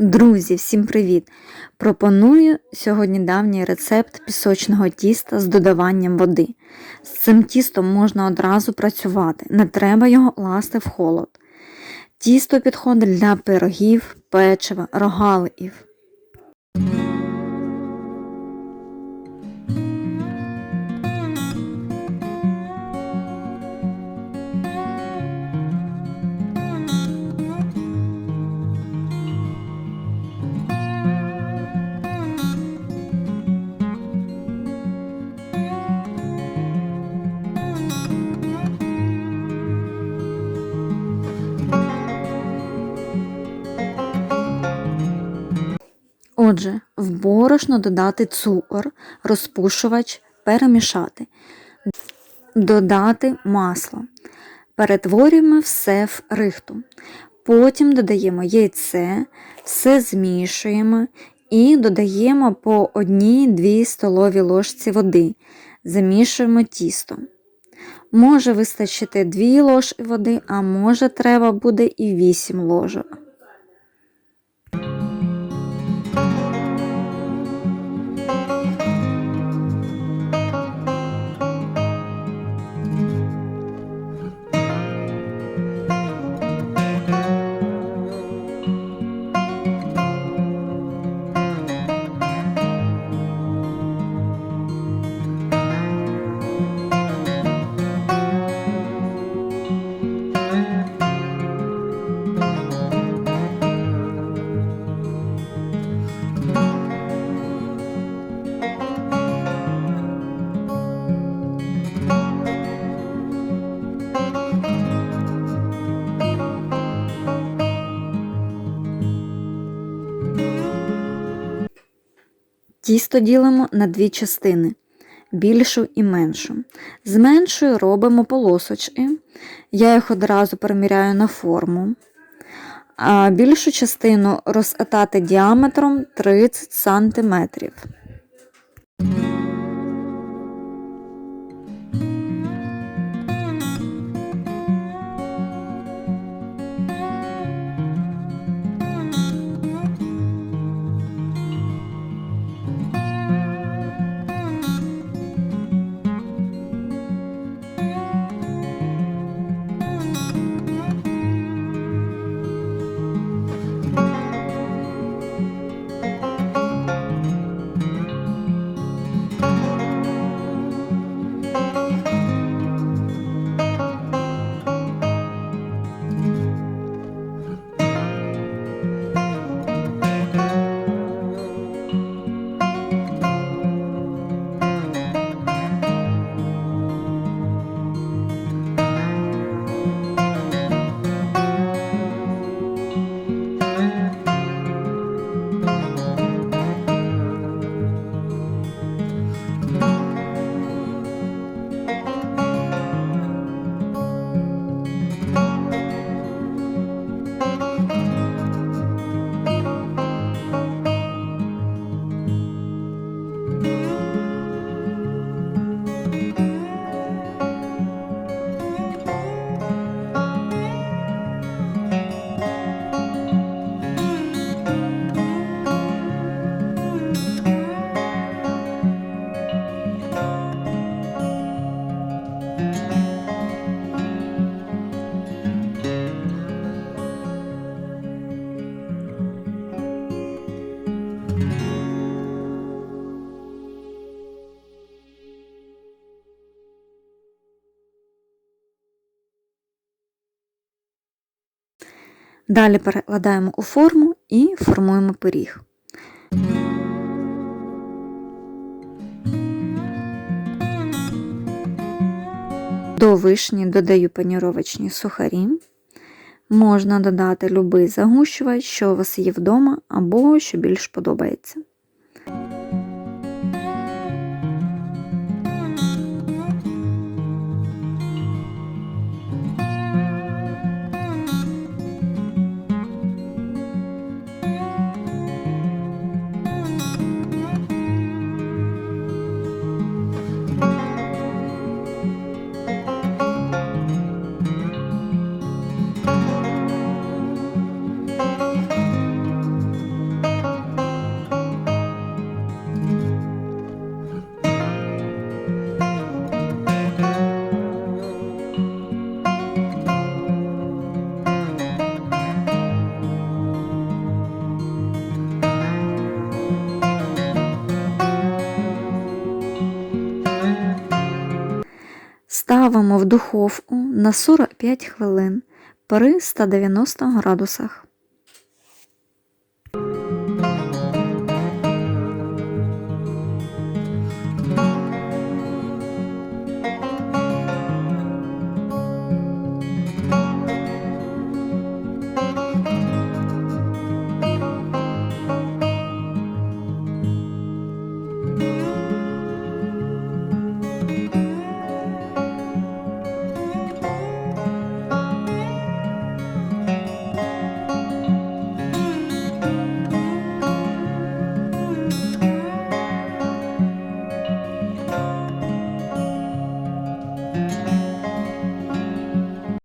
Друзі, всім привіт! Пропоную сьогодні давній рецепт пісочного тіста з додаванням води. З цим тістом можна одразу працювати, не треба його ласти в холод. Тісто підходить для пирогів, печива, рогаликів. Отже, в борошно додати цукор, розпушувач, перемішати, додати масло. Перетворюємо все в рихту. Потім додаємо яйце, все змішуємо і додаємо по 1-2 столові ложці води. Замішуємо тісто. Може вистачити 2 ложки води, а може треба буде і 8 ложок. Тісто ділимо на дві частини більшу і меншу. З меншою робимо полосочки. Я їх одразу переміряю на форму. А більшу частину розкатати діаметром 30 см. Далі перекладаємо у форму і формуємо пиріг. До вишні додаю паніровочні сухарі. Можна додати любий загущувач, що у вас є вдома, або що більш подобається. Ставимо в духовку на 45 хвилин при 190 градусах.